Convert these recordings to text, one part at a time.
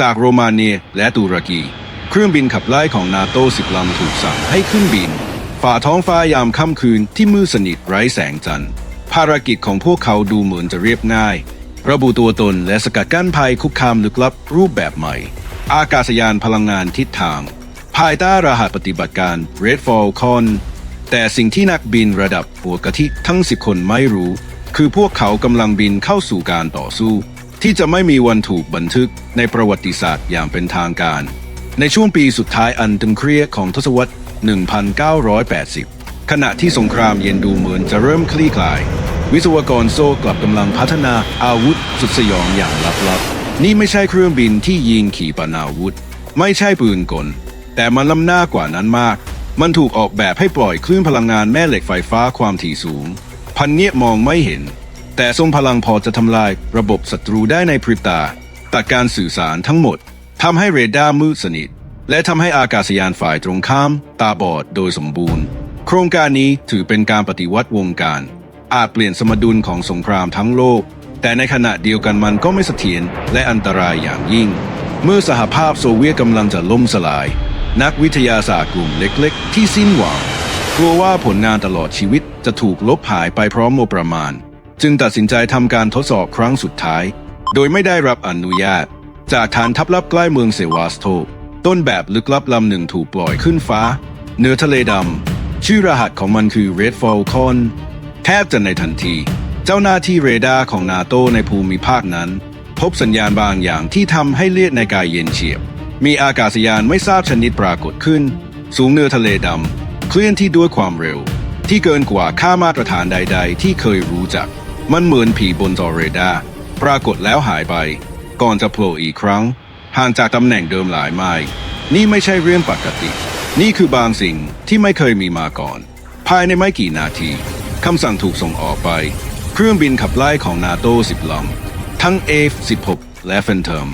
จากโรมาเนียและตุรกี เครื่องบินขับไล่ของนาโต้สิบลำถูกสั่งให้ขึ้นบิน ฝ่าท้องฟ้ายามค่ำคืนที่มืดสนิทไร้แสงจันทร์ภารกิจของพวกเขาดูเหมือนจะเรียบง่าย ระบุตัวตนและสกัดกั้นภัยคุกคามลึกลับรูปแบบใหม่ อากาศยานพลังงานทิศทาง ภายใต้รหัสปฏิบัติการ Red Falcon แต่สิ่งที่นักบินระดับหัวกะทิทั้ง 10 คนไม่รู้ คือพวกเขากำลังบินเข้าสู่การต่อสู้ ที่จะไม่มีวันถูกบันทึกในประวัติศาสตร์อย่างเป็นทางการ ในช่วงปีสุดท้ายอันตึงเครียดของทศวรรษ 1980 ขณะที่สงครามเย็นดูเหมือนจะเริ่มคลี่คลาย วิศวกรโซ่กลับกำลังพัฒนาอาวุธสุดสยองอย่างลับๆ นี่ไม่ใช่เครื่องบินที่ยิงขีปนาวุธ ไม่ใช่ปืนกล แต่มันล้ำหน้ากว่านั้นมาก มันถูกออกแบบให้ปล่อยคลื่นพลังงานแม่เหล็กไฟฟ้าความถี่สูง พันเนียบมองไม่เห็น แต่ทรงพลังพอจะทำลายระบบศัตรูได้ในพริบตา ตัดการสื่อสารทั้งหมดทำให้เรดาร์มืดสนิท และทำให้อากาศยานฝ่ายตรงข้าม ตาบอดโดยสมบูรณ์ โครงการนี้ถือเป็นการปฏิวัติวงการ อาจเปลี่ยนสมดุลของสงครามทั้งโลก แต่ในขณะเดียวกันมันก็ไม่เสถียรและอันตรายอย่างยิ่ง เมื่อสหภาพโซเวียตกำลังจะล่มสลาย นักวิทยาศาสตร์กลุ่มเล็ก ๆ ที่สิ้นหวังกลัวว่าผลงานตลอดชีวิตจะถูกลบหายไปพร้อมงบประมาณ จึงตัดสินใจทำการทดสอบครั้งสุดท้าย โดยไม่ได้รับอนุญาต จากฐานทัพลับใกล้เมืองเซวาสโต ต้นแบบลึกลับลำหนึ่งถูกปล่อยขึ้นฟ้าเหนือทะเลดำ ชื่อรหัสของมันคือ Red Falcon แทบจะในทันที เจ้าหน้าที่เรดาร์ของนาโตในภูมิภาคนั้น พบสัญญาณบางอย่างที่ทำให้เลือดในกายเย็นเฉียบ มีอากาศยานไม่ทราบชนิดปรากฏขึ้น สูงเหนือทะเลดำ เคลื่อนที่ด้วยความเร็ว ที่เกินกว่าค่ามาตรฐานใด ๆ ที่เคยรู้จัก มันเหมือนผีบนจอเรดาร์ปรากฏแล้วหายไป ก่อนจะโผล่อีกครั้ง ห่างจากตำแหน่งเดิมหลายไมล์นี่ไม่ใช่เรื่องปกติ นี่คือบางสิ่งที่ไม่เคยมีมาก่อน ภายในไม่กี่นาทีคำสั่งถูกส่งออกไป เครื่องบินขับไล่ของนาโต้10ลำทั้ง F-16 และ Phantom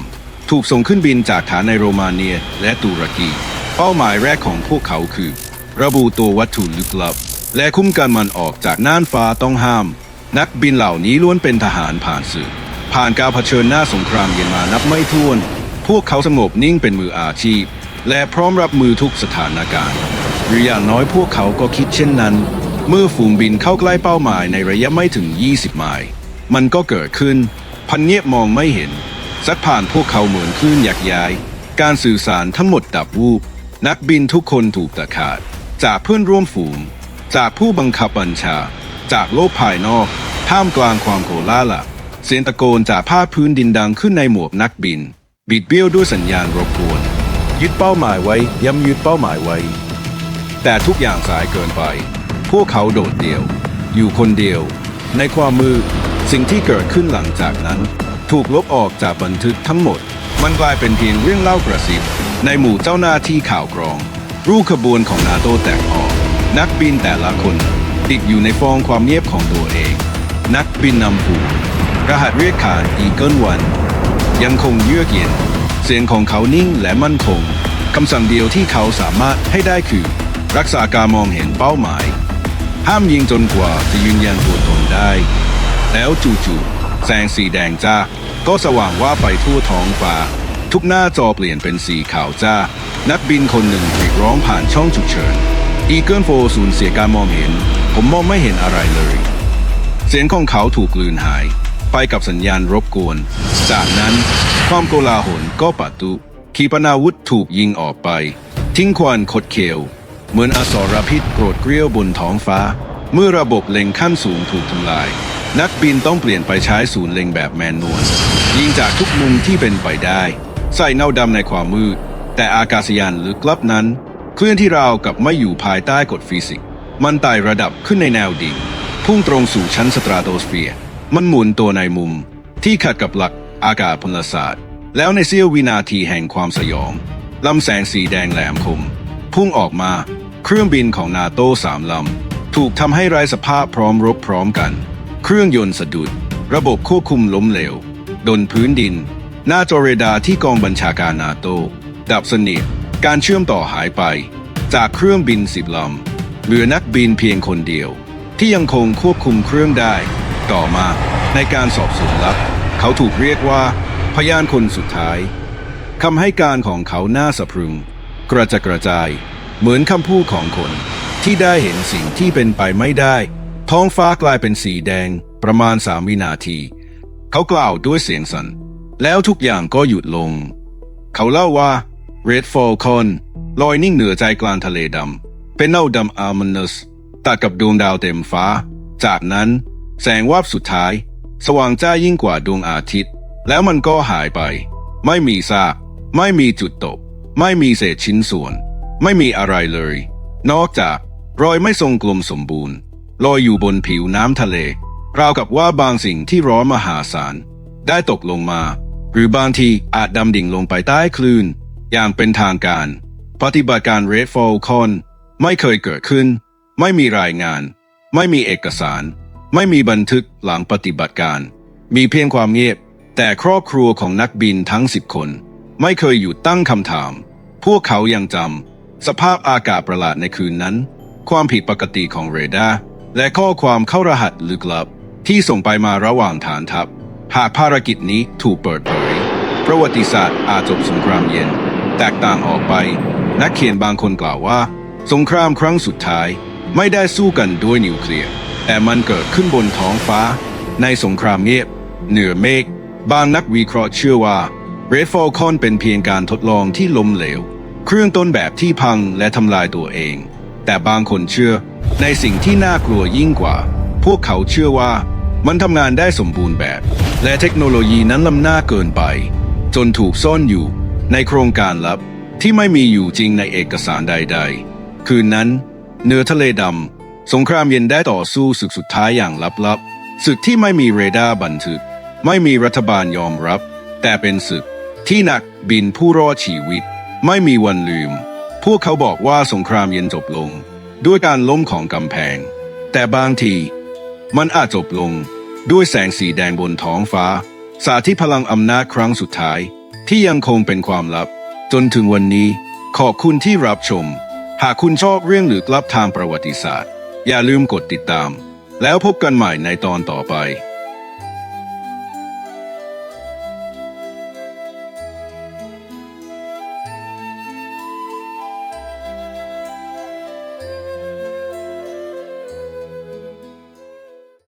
ถูกส่งขึ้นบินจากฐานในโรมาเนียและตุรกี เป้าหมายแรกของพวกเขาคือ ระบุตัววัตถุลึกลับ และคุ้มกันมันออกจากน่านฟ้าต้องห้าม นักบินเหล่านี้ล้วนเป็นทหารผ่านศึก ผ่านการเผชิญหน้าสงครามเย็นมานับไม่ถ้วน พวกเขาสงบนิ่งเป็นมืออาชีพ และพร้อมรับมือทุกสถานการณ์ หรืออย่างน้อยพวกเขาก็คิดเช่นนั้น เมื่อฝูงบินเข้าใกล้เป้าหมายในระยะไม่ถึง 20 ไมล์มันก็เกิดขึ้น พันเงียบมองไม่เห็นสักผ่านพวกเขาเหมือนคลื่นยักย้าย การสื่อสารทั้งหมดดับวูบ นักบินทุกคนถูกตัดขาด จากเพื่อนร่วมฝูง จากผู้บังคับบัญชา จากโลกภายนอก ท่ามกลางความโกลาหลเสียงตะโกนจากภาคพื้นดินดังขึ้นในหมวกนักบิน บิดเบี้ยวด้วยสัญญาณรบกวน ยึดเป้าหมายไว้ย้ำยึดเป้าหมายไว้ แต่ทุกอย่างสายเกินไป พวกเขาโดดเดี่ยว อยู่คนเดียว ในความมืดสิ่งที่เกิดขึ้นหลังจากนั้น ถูกลบออกจากบันทึกทั้งหมด มันกลายเป็นเพียงเรื่องเล่ากระซิบในหมู่เจ้าหน้าที่ข่าวกรอง รูปขบวนของนาโตแตกออก นักบินแต่ละคน ติดอยู่ในฟองความเงียบของตัวเอง นักบินนำผูรหัสเรียกขานอีเกิลวันยังคงเยือกเย็น เสียงของเขานิ่งและมั่นคง คำสั่งเดียวที่เขาสามารถให้ได้คือ รักษาการมองเห็นเป้าหมาย ห้ามยิงจนกว่าจะยืนยันตัวตนได้ แล้วจู่ๆแสงสีแดงจ้าก็สว่างว่าไปทั่วท้องฟ้า ทุกหน้าจอเปลี่ยนเป็นสีขาวจ้า นักบินคนหนึ่งกรีดร้องผ่านช่องฉุกเฉินอีเกิลโฟสูญเสียการมองเห็น ผมมองไม่เห็นอะไรเลย เสียงของเขาถูกกลืนหาย ไปกับสัญญาณรบกวน จากนั้นความโกลาหลก็ปะตุขีปนาวุธถูกยิงออกไป ทิ้งควันคดเคียว เหมือนอสรพิษโกรธเกรี้ยวบนท้องฟ้า เมื่อระบบเล็งขั้นสูงถูกทำลาย นักบินต้องเปลี่ยนไปใช้ศูนย์เล็งแบบแมนนวลยิงจากทุกมุมที่เป็นไปได้ ใส่เงาดำในความมืด แต่อากาศยานลึกลับนั้น เคลื่อนที่ราวกับไม่อยู่ภายใต้กฎฟิสิกส์ มันไต่ระดับขึ้นในแนวดิ่ง พุ่งตรงสู่ชั้นสตราโตสเฟียร์ มันหมุนตัวในมุม ที่ขัดกับหลักอากาศพลศาสตร์ แล้วในเสี้ยววินาทีแห่งความสยองลำแสงสีแดงแหลมคม พุ่งออกมาเครื่องบินของนาโต้สามลำ ถูกทำให้ไร้สภาพพร้อมรบพร้อมกัน เครื่องยนต์สะดุด ระบบควบคุมล้มเหลวดนพื้นดิน หน้าจอเรดาร์ที่กองบัญชาการนาโต้ดับสนิทการเชื่อมต่อหายไป จากเครื่องบินสิบลำ หลือนักบินเพียงคนเดียว ที่ยังคงควบคุมเครื่องได้ ต่อมาในการสอบสวนลับ เขาถูกเรียกว่า พยานคนสุดท้ายคำให้การของเขาหน้าสะพรึง กระจะกระจาย เหมือนคำพูดของคนที่ได้เห็นสิ่งที่เป็นไปไม่ได้ ท้องฟ้ากลายเป็นสีแดงประมาณสามวินาที เขากล่าวด้วยเสียงสัน่น แล้วทุกอย่างก็หยุดลง เขาเล่าว่า Red Falcon ลอยนิ่งเหนือใจกลางทะเลดำ เป็นเน่าดำอาร์มนัสตัดกับดวงดาวเต็มฟ้า จากนั้นแสงวาบสุดท้าย สว่างจ้ายิ่งกว่าดวงอาทิตย์ แล้วมันก็หายไป ไม่มีซาก ไม่มีจุดตก ไม่มีเศษชิ้นส่วน ไม่มีอะไรเลย นอกจากรอยไม่ทรงกลมสมบูรณ์ลอยอยู่บนผิวน้ำทะเล ราวกับว่าบางสิ่งที่ร้อนมหาศาล ได้ตกลงมา หรือบางทีอาจดำดิ่งลงไปใต้คลื่น อย่างเป็นทางการ ปฏิบัติการ Red Falcon ไม่เคยเกิดขึ้น ไม่มีรายงาน ไม่มีเอกสาร ไม่มีบันทึกหลังปฏิบัติการ มีเพียงความเงียบ แต่ครอบครัวของนักบินทั้งสิบคน ไม่เคยหยุดตั้งคำถาม พวกเขายังจำสภาพอากาศประหลาดในคืนนั้น ความผิดปกติของเรดาร์และข้อความเข้ารหัสลึกลับ ที่ส่งไปมาระหว่างฐานทัพ หากภารกิจนี้ถูกเปิดเผยประวัติศาสตร์อาจจบสงครามเย็น แตกต่างออกไป นักเขียนบางคนกล่าวว่า สงครามครั้งสุดท้ายไม่ได้สู้กันด้วยนิวเคลียร์ แต่มันเกิดขึ้นบนท้องฟ้า ในสงครามเงียบ เหนือเมฆบางนักวิเคราะห์เชื่อว่า Red Falcon เป็นเพียงการทดลองที่ล้มเหลว เครื่องต้นแบบที่พังและทำลายตัวเอง แต่บางคนเชื่อ ในสิ่งที่น่ากลัวยิ่งกว่า พวกเขาเชื่อว่ามันทำงานได้สมบูรณ์แบบ และเทคโนโลยีนั้นล้ำหน้าเกินไป จนถูกซ่อนอยู่ในโครงการลับที่ไม่มีอยู่จริงในเอกสารใด ๆ คืนนั้นเหนือทะเลดำสงครามเย็นได้ต่อสู้ศึกสุดท้ายอย่างลับๆศึกที่ไม่มีเรดาร์บันทึก ไม่มีรัฐบาลยอมรับ แต่เป็นศึกที่หนักบินผู้รอดชีวิต ไม่มีวันลืม พวกเขาบอกว่าสงครามเย็นจบลง ด้วยการล้มของกำแพง แต่บางที มันอาจจบลงด้วยแสงสีแดงบนท้องฟ้า สาธิพลังอำนาจครั้งสุดท้าย ที่ยังคงเป็นความลับ จนถึงวันนี้ขอบคุณที่รับชม หากคุณชอบเรื่องลึกลับทางประวัติศาสตร์ อย่าลืมกดติดตาม แล้วพบกันใหม่ในตอนต่อไป